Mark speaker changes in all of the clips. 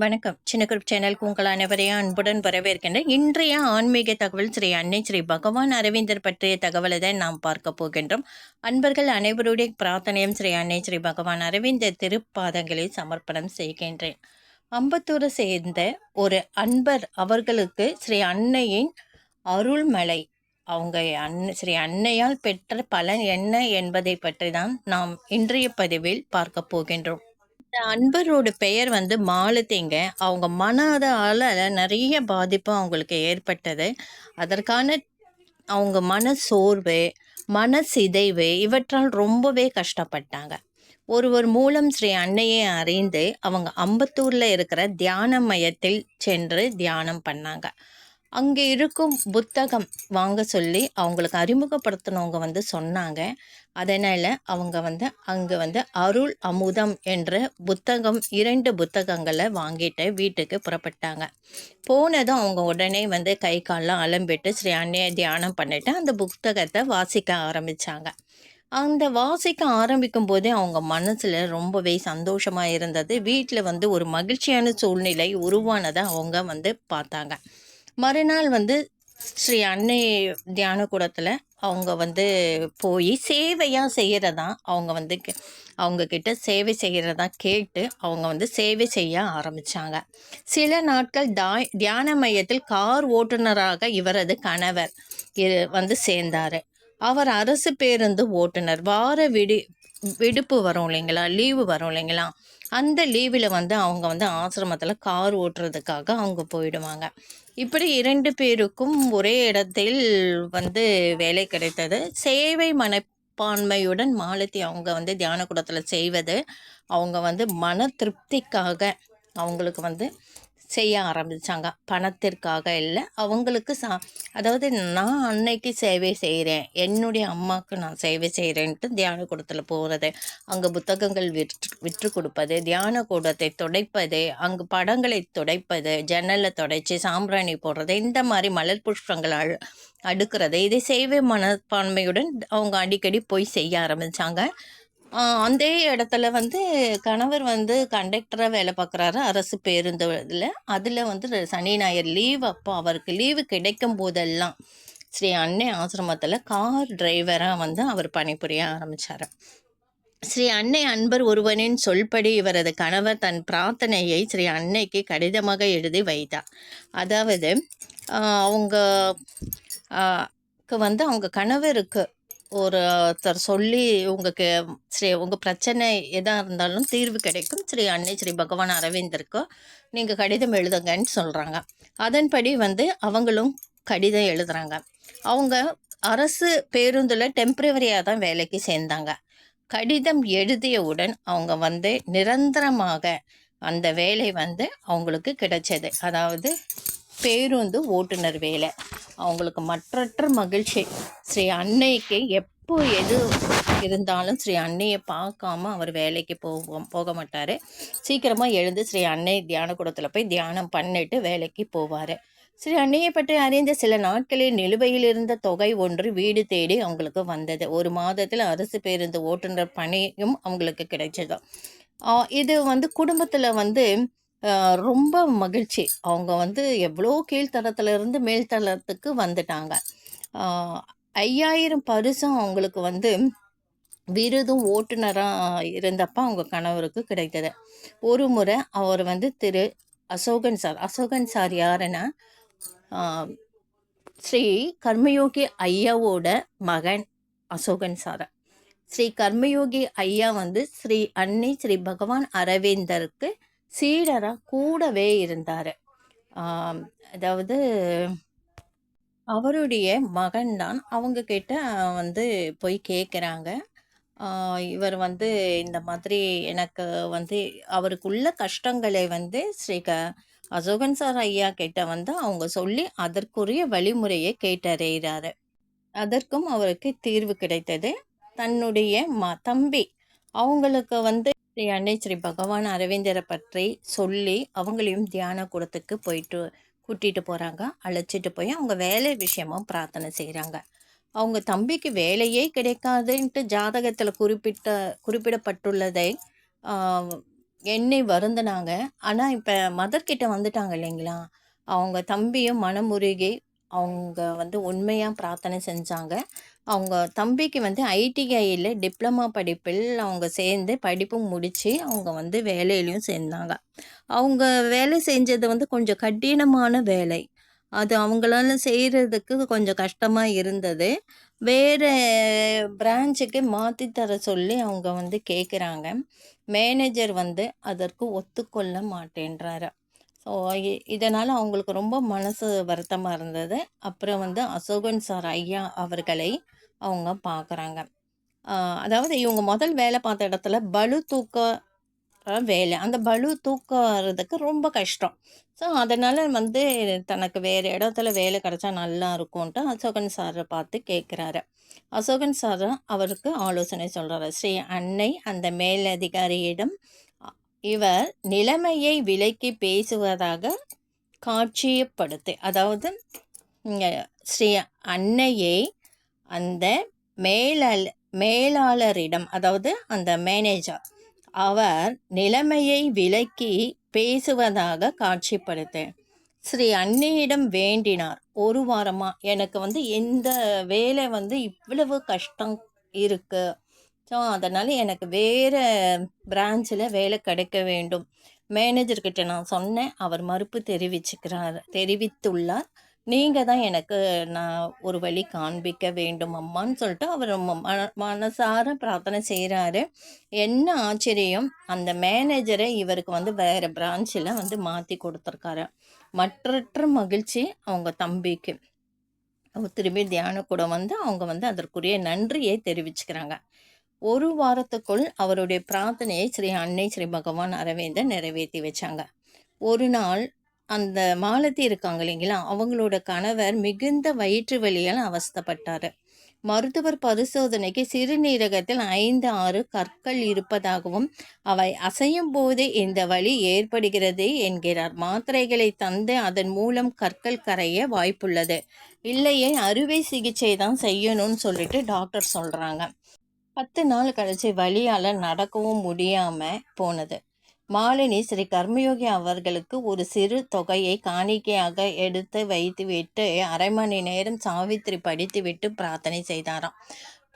Speaker 1: வணக்கம். சின்ன குரூப் சேனலுக்கு உங்கள் அனைவரையும் அன்புடன் வரவேற்கின்றேன். இன்றைய ஆன்மீக தகவல் ஸ்ரீ அன்னை ஸ்ரீ பகவான் அரவிந்தர் பற்றிய தகவலை தான் நாம் பார்க்க போகின்றோம். அன்பர்கள் அனைவருடைய பிரார்த்தனையும் ஸ்ரீ அன்னை ஸ்ரீ பகவான் அரவிந்தர் திருப்பாதங்களை சமர்ப்பணம் செய்கின்றேன். அம்பத்தூரை சேர்ந்த ஒரு அன்பர் அவர்களுக்கு ஸ்ரீ அன்னையின் அருள்மலை அவங்க அன் ஸ்ரீ அன்னையால் பெற்ற பலன் என்ன என்பதை பற்றி தான் நாம் இன்றைய பதிவில் பார்க்க போகின்றோம். இந்த அன்பரோட பெயர் வந்து மாலத்தேங்க அவங்க மனதால நிறைய பாதிப்பு அவங்களுக்கு ஏற்பட்டது. அதற்கான அவங்க மன சோர்வு, மன சிதைவு இவற்றால் ரொம்பவே கஷ்டப்பட்டாங்க. ஒருவர் மூலம் ஸ்ரீ அன்னையை அறிந்து அவங்க அம்பத்தூர்ல இருக்கிற தியான மையத்தில் சென்று தியானம் பண்ணாங்க. அங்கே இருக்கும் புத்தகம் வாங்க சொல்லி அவங்களுக்கு அறிமுகப்படுத்தினவங்க வந்து சொன்னாங்க. அதனால் அவங்க வந்து அங்கே வந்து அருள் அமுதம் என்ற புத்தகம் இரண்டு புத்தகங்களை வாங்கிட்டு வீட்டுக்கு புறப்பட்டாங்க. போனதும் அவங்க உடனே வந்து கை காலெலாம் அலம்பிட்டு ஸ்ரீ அன்னையை தியானம் பண்ணிவிட்டு அந்த புத்தகத்தை வாசிக்க ஆரம்பிச்சாங்க. அந்த வாசிக்க ஆரம்பிக்கும் போதே அவங்க மனசில் ரொம்பவே சந்தோஷமாக இருந்தது. வீட்டில் வந்து ஒரு மகிழ்ச்சியான சூழ்நிலை உருவானதை அவங்க வந்து பார்த்தாங்க. மறுநாள் வந்து ஸ்ரீ அன்னை தியான கூடத்தில் அவங்க வந்து போய் சேவையாக செய்கிறதா அவங்க வந்து அவங்கக்கிட்ட சேவை செய்கிறதா கேட்டு அவங்க வந்து சேவை செய்ய ஆரம்பித்தாங்க சில நாட்கள் தாய் தியான மையத்தில் கார் ஓட்டுநராக இவரது கணவர் வந்து சேர்ந்தார். அவர் அரசு பேருந்து ஓட்டுநர். வார விடி விடுப்பு வரும் இல்லைங்களா? லீவு வரும் இல்லைங்களா? அந்த லீவில் வந்து அவங்க வந்து ஆசிரமத்தில் கார் ஓட்டுறதுக்காக அவங்க போயிடுவாங்க. இப்படி இரண்டு பேருக்கும் ஒரே இடத்தில் வந்து வேலை கிடைத்தது. சேவை மனப்பான்மையுடன் மாலத்தி அவங்க வந்து தியான கூடத்தில் செய்வது அவங்க வந்து மன திருப்திக்காக அவங்களுக்கு வந்து செய்ய ஆரம்பித்தாங்க பணத்திற்காக இல்லை. அவங்களுக்கு சா அதாவது நான் அன்னைக்கு சேவை செய்கிறேன் என்னுடைய அம்மாவுக்கு நான் சேவை செய்கிறேன்ட்டு தியான கூடத்தில் போகிறது அங்கே புத்தகங்கள் விற்று விற்று கொடுப்பது தியான கூடத்தை துடைப்பது அங்கு படங்களை துடைப்பது ஜன்னலை துடைச்சி சாம்பிராணி போடுறது இந்த மாதிரி மலர் புஷ்பங்கள் அடுக்கிறது. இதை சேவை மனப்பான்மையுடன் அவங்க அடிக்கடி போய் செய்ய ஆரம்பித்தாங்க அந்த இடத்துல வந்து கணவர் வந்து கண்டக்டராக வேலை பார்க்குறாரு. அரசு பேருந்து இதில். அதில் வந்து சனி ஞாயிறு லீவ் அப்போ அவருக்கு லீவு கிடைக்கும் போதெல்லாம் ஸ்ரீ அன்னை ஆசிரமத்தில் கார் டிரைவராக வந்து அவர் பணிபுரிய ஆரம்பித்தார் ஸ்ரீ அன்னை அன்பர் ஒருவனின் சொல்படி இவரது கணவர் தன் பிரார்த்தனையை ஸ்ரீ அன்னைக்கு கடிதமாக எழுதி வைத்தார். அதாவது அவங்க வந்து அவங்க கணவருக்கு ஒருத்தர் சொல்லி உங்களுக்கு ஸ்ரீ உங்கள் பிரச்சனை எதாக இருந்தாலும் தீர்வு கிடைக்கும். ஸ்ரீ அன்னை ஸ்ரீ பகவான் அரவிந்தருக்கோ நீங்கள் கடிதம் எழுதுங்கன்னு சொல்கிறாங்க அதன்படி வந்து அவங்களும் கடிதம் எழுதுகிறாங்க அவங்க அரசு பேருந்தில் டெம்ப்ரவரியாக தான் வேலைக்கு சேர்ந்தாங்க. கடிதம் எழுதியவுடன் அவங்க வந்து நிரந்தரமாக அந்த வேலை வந்து அவங்களுக்கு கிடைச்சது. அதாவது பேருந்து ஓட்டுநர் வேலை. அவங்களுக்கு மற்றற்ற மகிழ்ச்சி. ஸ்ரீ அன்னைக்கு எப்போ எது இருந்தாலும் ஸ்ரீ அன்னையை பார்க்காம அவர் வேலைக்கு போக போக மாட்டார். சீக்கிரமாக எழுந்து ஸ்ரீ அன்னை தியான கூடத்தில் போய் தியானம் பண்ணிட்டு வேலைக்கு போவார். ஸ்ரீ அன்னையை பற்றி அறிந்த சில நாட்களில் நிலுவையில் இருந்த தொகை ஒன்று வீடு தேடி அவங்களுக்கு வந்தது. ஒரு மாதத்தில் அரசு பேருந்து ஓட்டுநர் பணியும் அவங்களுக்கு கிடைச்சது. இது வந்து குடும்பத்தில் வந்து ரொம்ப மகிழ்ச்சி. அவங்க வந்து எவ்வளோ கீழ்த்தரத்துலேருந்து மேல்தளத்துக்கு வந்துட்டாங்க. ஐயாயிரம் பரிசும் அவங்களுக்கு வந்து விருதும் ஓட்டுநராக இருந்தப்போ அவங்க கணவருக்கு கிடைத்தது. ஒரு முறை அவர் வந்து திரு அசோகன் சார். அசோகன் சார் யாருன்னா, ஸ்ரீ கர்மயோகி ஐயாவோட மகன் அசோகன் சார். ஸ்ரீ கர்மயோகி ஐயா வந்து ஸ்ரீ அன்னை ஸ்ரீ பகவான் அரவிந்தருக்கு சீடராக கூடவே இருந்தார். அதாவது அவருடைய மகன்தான் அவங்க கிட்ட வந்து போய் கேட்குறாங்க இவர் வந்து இந்த மாதிரி எனக்கு வந்து அவருக்குள்ள கஷ்டங்களை வந்து ஸ்ரீ க அசோகன் சார் ஐயா கிட்ட வந்து அவங்க சொல்லி அதற்குரிய வழிமுறையை கேட்டறிகிறாரு. அதற்கும் அவருக்கு தீர்வு கிடைத்தது. தன்னுடைய ம தம்பி அவங்களுக்கு வந்து ஸ்ரீ அண்டை ஸ்ரீ பகவான் அரவிந்தரை பற்றி சொல்லி அவங்களையும் தியான கூடத்துக்கு போயிட்டு கூட்டிகிட்டு போகிறாங்க அழைச்சிட்டு போய் அவங்க வேலை விஷயமும் பிரார்த்தனை செய்கிறாங்க அவங்க தம்பிக்கு வேலையே கிடைக்காதுன்ட்டு ஜாதகத்தில் குறிப்பிட்ட குறிப்பிடப்பட்டுள்ளதை என்னை வருந்தினாங்க. ஆனால் இப்போ மதர்கிட்ட வந்துட்டாங்க இல்லைங்களா? அவங்க தம்பியும் மனமுருகி அவங்க வந்து உண்மையாக பிரார்த்தனை செஞ்சாங்க. அவங்க தம்பிக்கு வந்து ஐடிஐயில் டிப்ளமா படிப்பில் அவங்க சேர்ந்து படிப்பும் முடித்து அவங்க வந்து வேலையிலையும் சேர்ந்தாங்க. அவங்க வேலை செஞ்சது வந்து கொஞ்சம் கடினமான வேலை. அது அவங்களால செய்கிறதுக்கு கொஞ்சம் கஷ்டமாக இருந்தது. வேறு பிரான்ச்சுக்கு மாற்றி தர சொல்லி அவங்க வந்து கேட்குறாங்க. மேனேஜர் வந்து அதற்கு ஒத்துக்கொள்ள மாட்டேன்றாரு. ஸோ இதனால் அவங்களுக்கு ரொம்ப மனசு வருத்தமாக இருந்தது. அப்புறம் வந்து அசோகன் சார் ஐயா அவர்களை அவங்க பார்க்குறாங்க. அதாவது இவங்க முதல் வேலை பார்த்த இடத்துல பளு தூக்க வேலை. அந்த பளு தூக்குறதுக்கு ரொம்ப கஷ்டம். ஸோ, அதனால் வந்து தனக்கு வேறு இடத்துல வேலை கிடச்சா நல்லா இருக்கும்ன்ட்டு அசோகன் சாரை பார்த்து கேட்குறாரு. அசோகன் சார் அவருக்கு ஆலோசனை சொல்கிறாரு ஸ்ரீ அன்னை அந்த மேலதிகாரியிடம் இவர் நிலைமையை விலக்கி பேசுவதாக காட்சியப்படுத்து. அதாவது ஸ்ரீ அன்னையை அந்த மேலாள மேலாளரிடம் அதாவது அந்த மேனேஜர் அவர் நிலைமையை விலக்கி பேசுவதாக காட்சிப்படுத்து. ஸ்ரீ அன்னையிடம் வேண்டினார். ஒரு வாரமாக எனக்கு வந்து இந்த வேலை வந்து இவ்வளவு கஷ்டம் இருக்குது ஸோ, அதனால் எனக்கு வேறு பிரான்ச்சில் வேலை கிடைக்க வேண்டும். மேனேஜர்கிட்ட நான் சொன்னேன். அவர் மறுப்பு தெரிவிச்சுக்கிறார் தெரிவித்துள்ளார். நீங்கள் தான் எனக்கு நான் ஒரு வழி காண்பிக்க வேண்டும் அம்மான்னு சொல்லிட்டு அவர் ம மன மனசார பிரார்த்தனை செய்கிறாரு என்ன ஆச்சரியம், அந்த மேனேஜரை இவருக்கு வந்து வேறு பிரான்ச்சில் வந்து மாற்றி கொடுத்துருக்காரு மற்றற்ற மகிழ்ச்சி அவங்க தம்பிக்கு. திரும்பி திரும்பி தியானக்கூடம் வந்து அவங்க வந்து அதற்குரிய நன்றியை தெரிவிச்சுக்கிறாங்க. ஒரு வாரத்துக்குள் அவருடைய பிரார்த்தனையை ஸ்ரீ அன்னை ஸ்ரீ பகவான் அரவிந்தர் நிறைவேற்றி வச்சாங்க. ஒரு நாள் அந்த மாலத்தி இருக்காங்க இல்லைங்களா? அவங்களோட கணவர் மிகுந்த வயிற்று வலியால் அவஸ்தப்பட்டார் மருத்துவர் பரிசோதனைக்கு சிறுநீரகத்தில் 5, 6 கற்கள் இருப்பதாகவும், அவை அசையும் போது இந்த வழி ஏற்படுகிறது என்கிறார். மாத்திரைகளை தந்து அதன் மூலம் கற்கள் கரைய வாய்ப்புள்ளது. இல்லையே அறுவை சிகிச்சை தான் செய்யணும்னு சொல்லிட்டு டாக்டர் சொல்கிறாங்க 10 நாள் கழிச்சு வழியால் நடக்கவும் முடியாமல் போனது. மாலினி ஸ்ரீ கர்மயோகி அவர்களுக்கு ஒரு சிறு தொகையை காணிக்கையாக எடுத்து வைத்துவிட்டு அரை மணி நேரம் சாவித்திரி படித்துவிட்டு பிரார்த்தனை செய்தாராம்.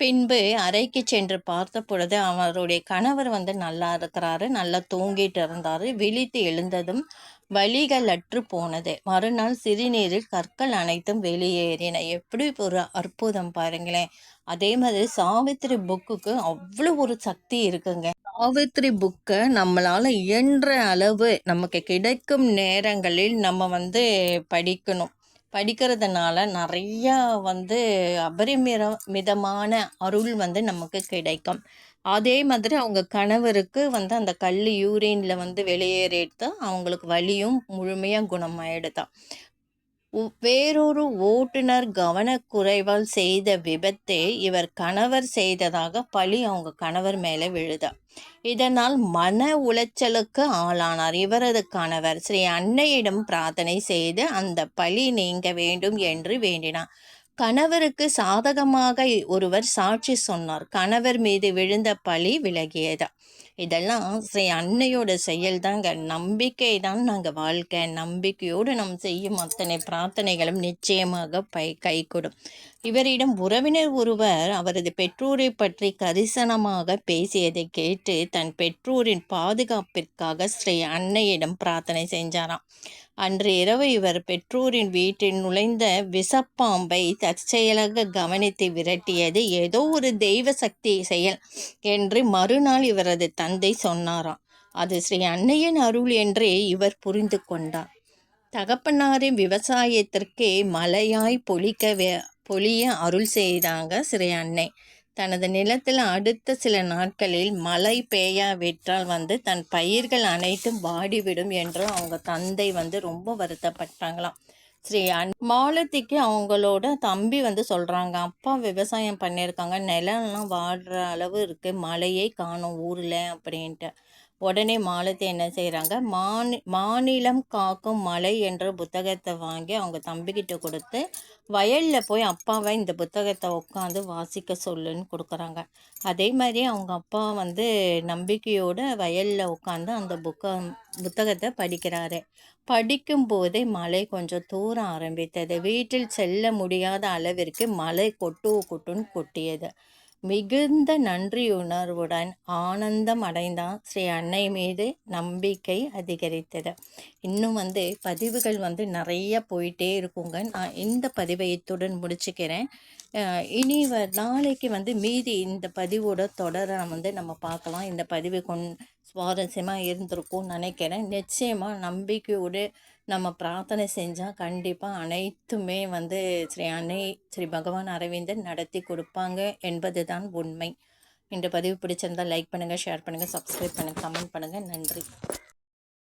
Speaker 1: பின்பு அறைக்கு சென்று பார்த்த பொழுது அவருடைய கணவர் வந்து நல்லா இருக்கிறாரு. நல்லா தூங்கிட்டு இருந்தார் விழித்து எழுந்ததும் வலிகளற்று போனது. மறுநாள் சிறுநீரில் கற்கள் அனைத்தும் வெளியேறின. எப்படி ஒரு அற்புதம் பாருங்களேன்! அதே மாதிரி சாவித்திரி புக்குக்கு அவ்வளோ ஒரு சக்தி இருக்குங்க. சாவித்திரி புக்கை நம்மளால இயன்ற அளவு நமக்கு கிடைக்கும் நேரங்களில் நம்ம வந்து படிக்கணும். படிக்கிறதுனால நிறையா வந்து அபரிமிர மிதமான அருள் வந்து நமக்கு கிடைக்கும். அதே மாதிரி அவங்க கணவருக்கு வந்து அந்த கல் யூரின்ல வந்து வெளியேறிட்டு அவங்களுக்கு வலியும் முழுமையாக குணமாயிடுதான் வேறொரு ஓட்டுநர் கவனக்குறைவால் செய்த விபத்தை இவர் கணவர் செய்ததாக பழி அவங்க கணவர் மேலே விழுதா இதனால் மன உளைச்சலுக்கு ஆளானார் இவரது கணவர். ஸ்ரீ அன்னையிடம் பிரார்த்தனை செய்து அந்த பழி நீங்க வேண்டும் என்று வேண்டினார். கணவருக்கு சாதகமாக ஒருவர் சாட்சி சொன்னார். கணவர் மீது விழுந்த பழி விலகியதா இதெல்லாம் ஸ்ரீ அன்னையோட செயல் தாங்க. நம்பிக்கை தான் நாங்கள் வாழ்க்கை. நம்பிக்கையோடு நாம் செய்யும் அத்தனை பிரார்த்தனைகளும் நிச்சயமாக பை கைகூடும். இவரிடம் உறவினர் ஒருவர் அவரது பெற்றோரை பற்றி கரிசனமாக பேசியதைக் கேட்டு தன் பெற்றோரின் பாதுகாப்பிற்காக ஸ்ரீ அன்னையிடம் பிரார்த்தனை செஞ்சாராம். அன்று இரவு இவர் பெற்றோரின் வீட்டில் நுழைந்த விஷப்பாம்பை தற்செயலாக கவனித்து விரட்டியது ஏதோ ஒரு தெய்வ சக்தி செயல் என்று மறுநாள் இவரது தந்தை சொன்னாராம். அது ஸ்ரீ அன்னையின் அருள் என்றே இவர் புரிந்து கொண்டார். தகப்பனாரின் விவசாயத்திற்கே மழையாய் பொழிக்க வே பொழிய அருள் செய்தாங்க ஸ்ரீ அன்னை. தனது நிலத்தில் அடுத்த சில நாட்களில் மழை பெய்யாவிட்டால் வந்து தன் பயிர்கள் அனைத்தும் வாடிவிடும் என்று அவங்க தந்தை வந்து ரொம்ப வருத்தப்பட்டாங்களாம். ஸ்ரீ மாலத்திக்கு அவங்களோட தம்பி வந்து சொல்கிறாங்க அப்பா விவசாயம் பண்ணியிருக்காங்க. நிலம்லாம் வாடுற அளவு இருக்குது மழையே காணும் ஊரில் அப்படின்ட்டு. உடனே மாலத்தை என்ன செய்கிறாங்க மாநி மாநிலம் காக்கும் மலை என்ற புத்தகத்தை வாங்கி அவங்க தம்பிக்கிட்ட கொடுத்து வயலில் போய் அப்பாவை இந்த புத்தகத்தை உட்காந்து வாசிக்க சொல்லுன்னு கொடுக்குறாங்க அதே மாதிரி அவங்க அப்பா வந்து நம்பிக்கையோடு வயலில் உட்காந்து அந்த புக்க புத்தகத்தை படிக்கிறாரு படிக்கும்போதே மழை கொஞ்சம் தூர ஆரம்பித்தது. வீட்டில் செல்ல முடியாத அளவிற்கு மழை கொட்டு கொட்டுன்னு கொட்டியது. மிகுந்த நன்றியுணர்வுடன் ஆனந்தம் அடைந்தான் ஸ்ரீ அன்னை மீது நம்பிக்கை அதிகரித்தது. இன்னும் வந்து பதிவுகள் வந்து நிறைய போயிட்டே இருக்குங்க. நான் இந்த பதிவை இத்துடன் முடிச்சுக்கிறேன். இனி வ நாளைக்கு வந்து மீதி இந்த பதிவோட தொடரை வந்து நம்ம பார்க்கலாம் இந்த பதிவு கொண் சுவாரஸ்யமாக இருந்திருக்கும்னு நினைக்கிறேன். நிச்சயமாக நம்பிக்கையோடு நம்ம பிரார்த்தனை செஞ்சால் கண்டிப்பாக அனைத்துமே வந்து ஸ்ரீ அன்னை ஸ்ரீ பகவான் அரவிந்தன் நடத்தி கொடுப்பாங்க என்பது தான் உண்மை. இந்த பதிவு பிடிச்சிருந்தால் லைக் பண்ணுங்கள் ஷேர் பண்ணுங்கள் சப்ஸ்கிரைப் பண்ணுங்கள் கமெண்ட் பண்ணுங்கள் நன்றி.